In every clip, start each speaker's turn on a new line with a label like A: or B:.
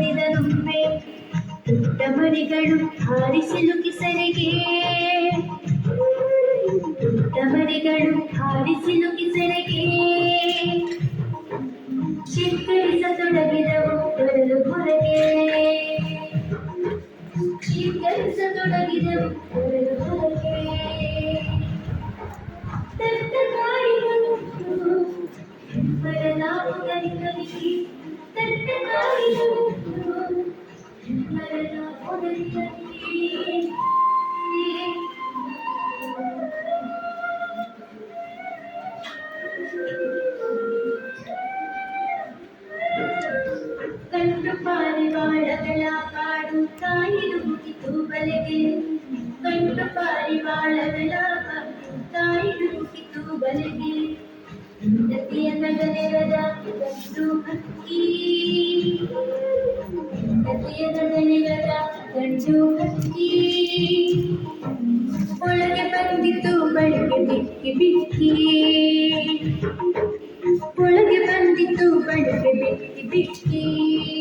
A: ಹೊಡೆದಿದನೊಮ್ಮೆ ಪುಟ್ಟ ಮರಿಗಳು ಹಾರಿಸಲು ಕಿಸರಿಗೆ. ಪುಟ್ಟ ಮರಿಗಳು ಹಾರಿಸಲು ಕಿಸರಿಗೆ. ಶೀತಳಿಸತೊಡಗಿದವು ಬರಲು ಹೊರಗೆ. ಶೀತಳಿಸತೊಡಗಿದವು ಬರಲು ಹೊರಗೆ. ದಟ್ಟ ಕಾಯಿಗಳು ಬರಲಾಗಲಿರಲಿ ದಟ್ಟ ಗಾಳಿಗಳು കണ്ടു പാടി വാഴകളാടും തായിടുക്കി തൂവലകെ കണ്ടു പാടി വാഴകളാടും തായിടുക്കി തൂവലകെ ನಗನೆರದ ಗಂಡು ಹಕ್ಕಿ ಒಳಗೆ ಬಂದಿತು ಬಳಿಗೆ ಬಿಕ್ಕಿ ಬಿಕ್ಕಿ ಒಳಗೆ ಬಂದಿತು ಬಳಿಗೆ ಬಿಕ್ಕಿ ಬಿಕ್ಕಿ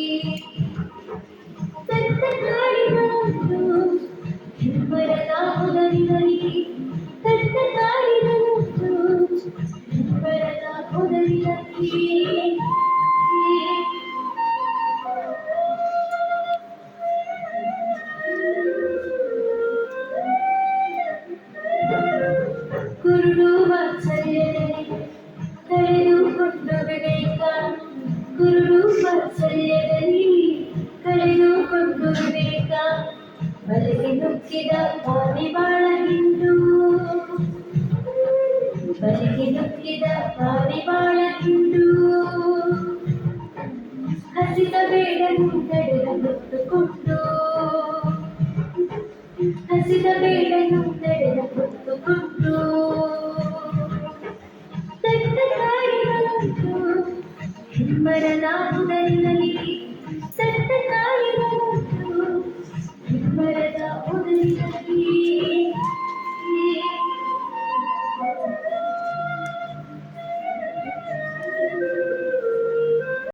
A: ವಾತ್ಸಲ್ಯದಲ್ಲಿ ಕಳೆದುಕೊಂಡು ಬೇಕ ಬಲಗೆ ನುಕ್ಕಿದ ಪಾರಿವಾಳ ಹಿಂಡು ಬಲೆಗೆ ನುಗ್ಗಿದ ಪಾರಿವಾಳ ಹಿಂಡು ಹಸಿದ ಬೇಡನು ತಡೆದ ಹೊತ್ತುಕೊಂಡು. ಹಸಿದ ಬೇಡನು ತಡೆದ ಹೊತ್ತುಕೊಂಡು. ಹಿಂಬರಲಾಗುವುದರಿರಲಿ